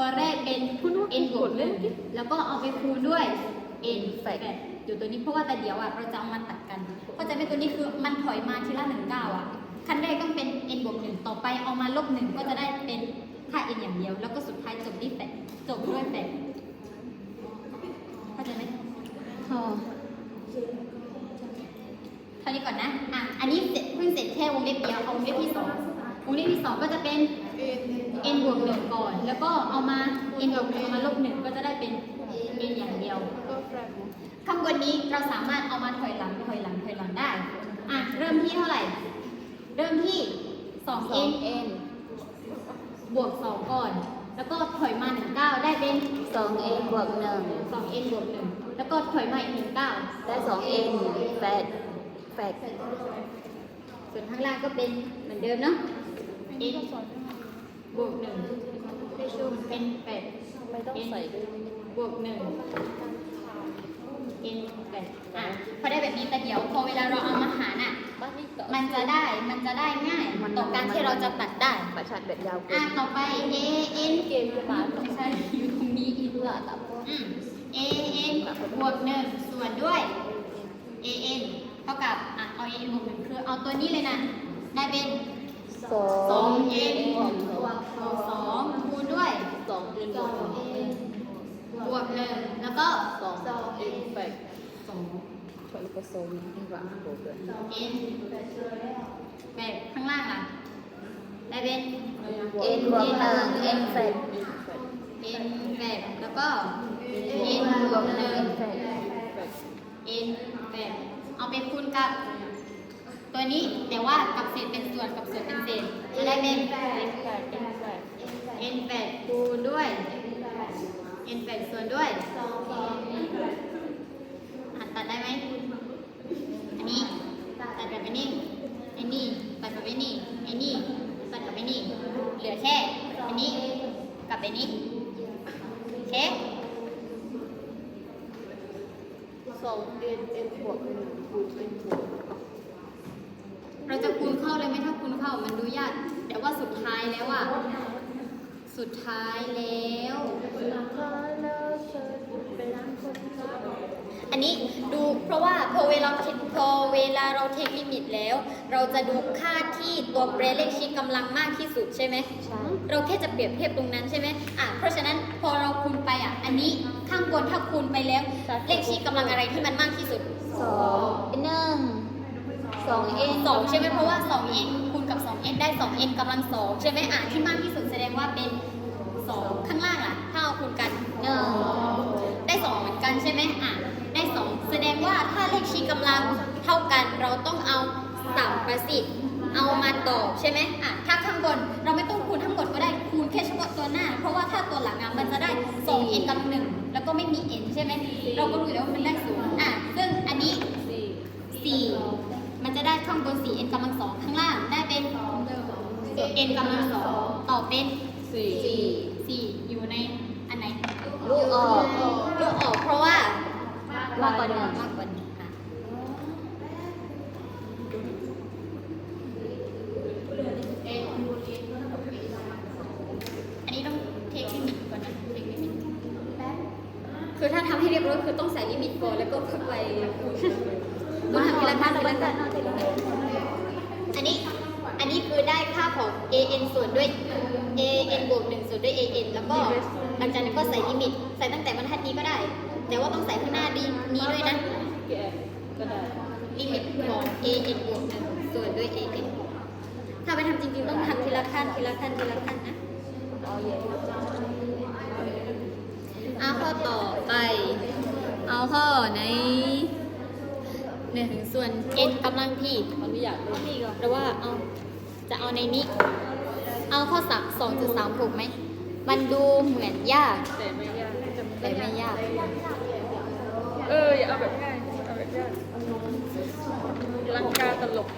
ตัวแรกเป็น n บวกหนึ่งแล้วก็เอาไปคูณด้วย n แปดอยู่ตัวนี้เพราะว่าแต่เดี๋ยวอะเราจะเอามาตัดกันเพราะจะเป็นตัวนี้คือมันถอยมาทีละหนึ่งเก้าอะขั้นแรกต้องเป็น n บวกหนึ่งต่อไปเอามาลบหนึ่งก็จะได้เป็นค่า n อย่างเดียว แล้วก็สุดท้ายจบที่แปดจบด้วยแปดเข้าใจไหมพอเท่านี้ก่อนนะอะอันนี้เสร็จเพิ่งเสร็จแค่วงเล็บเดียวเอาวงเล็บที่สองวง เล็บที่สองก็จะเป็น n บวกหนึ่งก่อน แล้วก็เอามา n บวกหนึ่งเอามาลบหนึ่งก็จะได้เป็น n อย่างเดียวข้างบนนี้เราสามารถเอามาถอยหลังถอยหลังถอยหลังได้อะเริ่มที่เท่าไหร่ เริ่มที่สอง 2n เอ็นบวก2ก่อน แล้วก็ถอยมา1 9ได้เป็นสองเอ็นบวกหนึ่ง 2n บวก1แล้วก็ถอยมาอีก1 9ได้สองเอ็นแปดแปดส่วนข้างล่างก็เป็นเหมือนเดิมเนาะ n บวกหนึ่งเป็นแปด ไม่ต้องใส่ด้วยบวกหนึ่ง n แปดอะพอได้แบบนี้แต่เดี๋ยวพอเวลาเราเอามาหารอะ บ้านนี้ก็มันจะได้ มันจะได้ง่ายต่อการที่เราจะตัดได้ ประชัดแบบยาวเกิอะนต่อไป a n เกมจะมาไม่ใช่อยู่ตรงนี้อีกเพื่อกับอืม a n บวกหนึ่งส่วนด้วย a n เท่ากับอะเอา a n บวกหนึ่งคือเอาตัวนี้เลยนะ ได้เป็น สองสอง n บวกบวกสองคูณด้วยสองเอ็นบวกหนึ่งบวกหนึ่งแล้วก็สองเอ็นแปดสองคนก็โซนที่ว่าโบเกินแปดข้างล่างล่ะได้เป็นเอ็นบวกหนึ่งเอ็นแปด n แปดแล้วก็ n บวกหนึ่งแปด n แปดเอาไปคูณกับ ตัวนี้แต่ว่ากับเศษเป็นส่วนกับส่วนเป็นเศษจะได้เป็นแปดเอ็นแปด n แปดคูณด้วย n แปดส่วนด้วยอะตัดได้ไหมอันนี้ตัดแบบนี้อ้นี่ตัดกับไอ้นี่ไอ้นี่ตัดกับไอ้นี่เหลือแค่อันนี้กับไอ้นี้โอเคสองเอ็นเอ็นบวกหนึ่งคูณเอ็นบวก เราจะคูณเข้าเลยไหมถ้าคูณเข้ามันดูยาก แต่ว่าสุดท้ายแล้วอะสุดท้ายแล้ว อันนี้ดูเพราะว่าพอเวลาพอเวลาเราเทคลิมิตแล้ว เราจะดูค่าที่ตัวแปรเลขชี้กำลังมากที่สุดใช่ไหมใช่เราแค่จะเปรียบเทียบตรงนั้นใช่ไหมอะเพราะฉะนั้นพอเราคูณไปอะอันนี้ข้างบนถ้าคูณไปแล้ว เลขชี้กำลังอะไรที่มันมากที่สุดสองหนึ่ง สองเอ็นสองใช่ไหมเพราะว่า 2n คูณกับ 2n ได้ 2n กำลังสองใช่ไหมอะที่มากที่สุดแสดงว่าเป็น 2 ข้างล่างล่ะถ้าเอาคูณกันหนึ่งได้ 2 เหมือนกันใช่ไหมอะได้ 2 แสดงว่าถ้าเลขชี้กำลังเท่ากันเราต้องเอาสามประสิทธิ์เอามาตอบใช่ไหมอะถ้าข้างบนเราไม่ต้องคูณทั้งหมดก็ได้คูณแค่เฉพาะตัวหน้า เพราะว่าถ้าตัวหลังอะมันจะได้ 2n กำลังหนึ่งแล้วก็ไม่มี n ใช่ไหมเราก็รู้แล้วว่ามันเลขศูนย์อะซึ่งอันนี้สี่4 มันจะได้ข้างบน 4n กำลังสองข้างล่างได้เป็น n กำลังสองต่อเป็นสี่4อยู่ในอันไหน ลูกออกลูกออกเพราะว่ามากกว่าหนึ่งมากกว่าหนึ่งค่ะ อันนี้ต้องเทคลิมิตก่อนนะเทคลิมิตคือถ้าทำให้เรียบร้อยคือต้องใส่ลิมิตก่อนแล้วก็เพิ่มไป คูณทำทีละขั้นทีละขั้นอันนี้ อันนี้คือได้ค่าของ an ส่วนด้วย an บวกหนึ่งส่วนด้วย an แล้วก็หลังจากนั้นก็ใส่ลิมิต ใส่ตั้งแต่บรรทัดนี้ก็ได้ แต่ว่าต้องใส่ข้างหน้าดีนี้ด้วยนะลิมิตของ an บวกหนึ่งส่วนด้วย an ถ้าไปทำจริงๆต้องทำทีละขั้นทีละขั้นทีละขั้นนะเอาเย็นเอาข้อต่อไป เอาข้อใน หนึ่งส่วน n กำลังที่มันไม่อยากดูนี่ก็หรือว่าเอาจะเอาในนี้ เอาข้อสามสองจุดสามถูกไหม มันดูเหมือนยาก แต่ไม่ยากแต่ไม่ยาก เอออย่าเอาแบบง่ายเอาแบบยากลังกาตลก